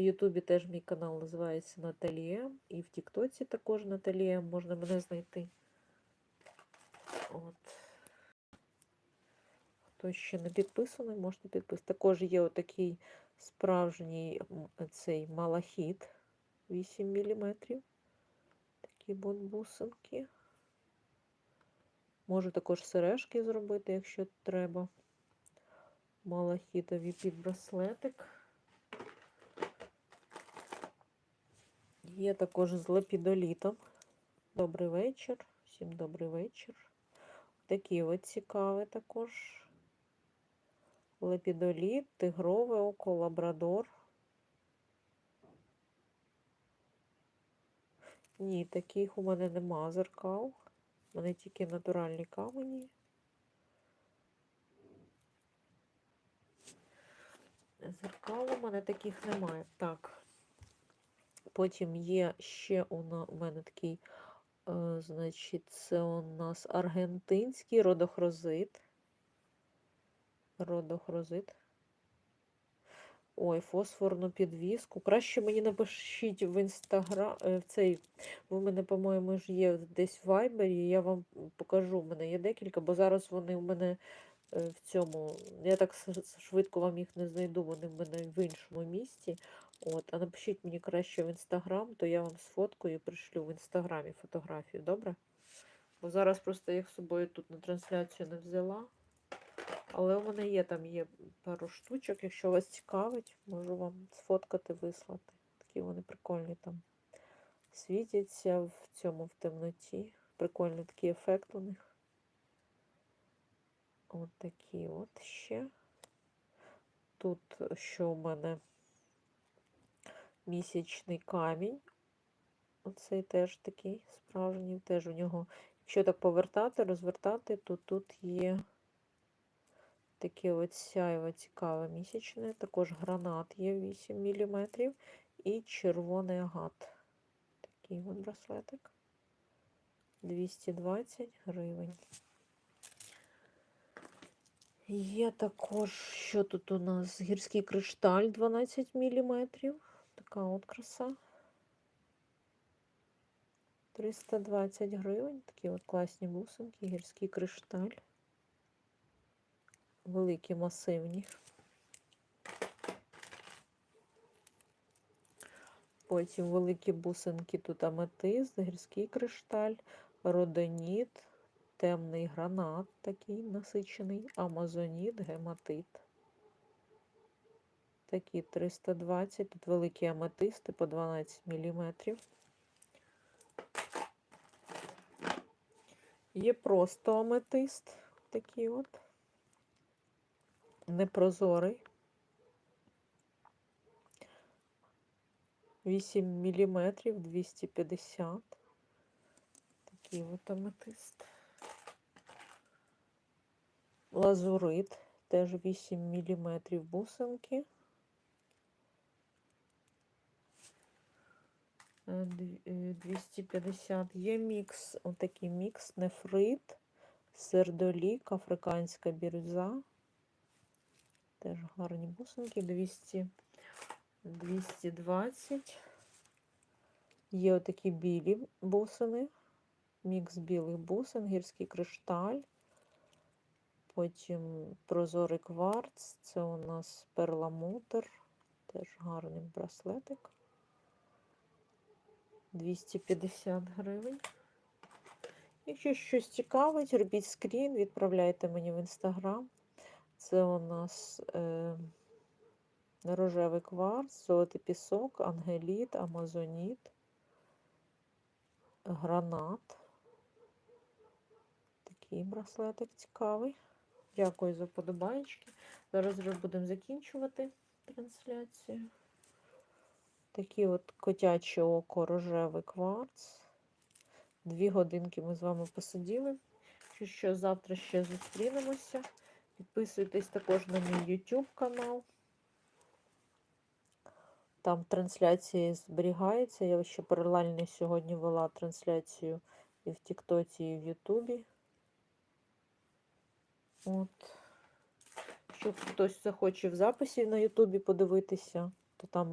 В Ютубі теж мій канал називається Наталія. І в Тіктоці також Наталія можна мене знайти. От. Хто ще не підписаний, можете підписати. Також є отакий справжній цей малахіт 8 мм. Такі бонбусинки. Можу також сережки зробити, якщо треба. Малахітовий підбраслетик. Є також з лепідолітом. Добрий вечір. Всім добрий вечір. Такі от цікаві також. Лепідоліт, тигрове око, лабрадор. Ні, таких у мене нема зеркал. У мене тільки натуральні камені. Зеркал у мене таких немає. Так. Потім є ще у мене такий, е, значить, це у нас аргентинський родохрозит. Родохрозит. Ой, фосфорну підвіску. Краще мені напишіть в інстаграм, в цей, ви мене, по-моєму, ж є десь в вайбері, я вам покажу, у мене є декілька, бо зараз вони у мене е, в цьому, я так швидко вам їх не знайду, вони в мене в іншому місці. От, а напишіть мені краще в інстаграм, то я вам сфоткаю і пришлю в інстаграмі фотографію, добре? Бо зараз просто їх з собою тут на трансляцію не взяла. Але у мене є там є пару штучок, якщо вас цікавить, можу вам сфоткати, вислати. Такі вони прикольні там світяться в цьому в темноті. Прикольний такий ефект у них. От такі от ще. Тут що у мене місячний камінь. Оцей теж такий справжній, теж у нього, якщо так повертати, розвертати, то тут є таке от сяйво цікаве місячне. Також гранат є 8 мм і червоний агат. Такий от браслетик. 220 гривень. Є також, що тут у нас? Гірський кришталь 12 мм. Така от краса. 320 гривень. Такі от класні бусинки, гірський кришталь. Великі, масивні. Потім великі бусинки, тут аметист, гірський кришталь, родоніт, темний гранат такий насичений, амазоніт, гематит. Такі 320, тут великі аметисти по 12 мм. Є просто аметист, такий от, непрозорий. 8 мм 250. Такий от аметист. Лазурит, теж 8 мм бусинки. Е, дві- е, 250. Є мікс, отакий мікс, нефрит, сердолік, африканська бірюза. Теж гарні бусинки, 200, 220. Є отакі білі бусини, мікс білих бусин, гірський кришталь. Потім прозорий кварц, це у нас перламутр, теж гарний браслетик. 250 гривень. Якщо щось цікавить, робіть скрін, відправляйте мені в інстаграм. Це у нас е, рожевий кварц, золотий пісок, ангеліт, амазоніт, гранат. Такий браслетик цікавий. Дякую за вподобайки. Зараз вже будемо закінчувати трансляцію. Такі от котяче око, рожевий кварц. Дві годинки ми з вами посиділи. Що, що завтра ще зустрінемося. Підписуйтесь також на мій YouTube канал. Там трансляції зберігаються. Я ще паралельно сьогодні вела трансляцію і в Тіктоці, і в Ютубі. От. Якщо хтось захоче в записі на Ютубі подивитися, то там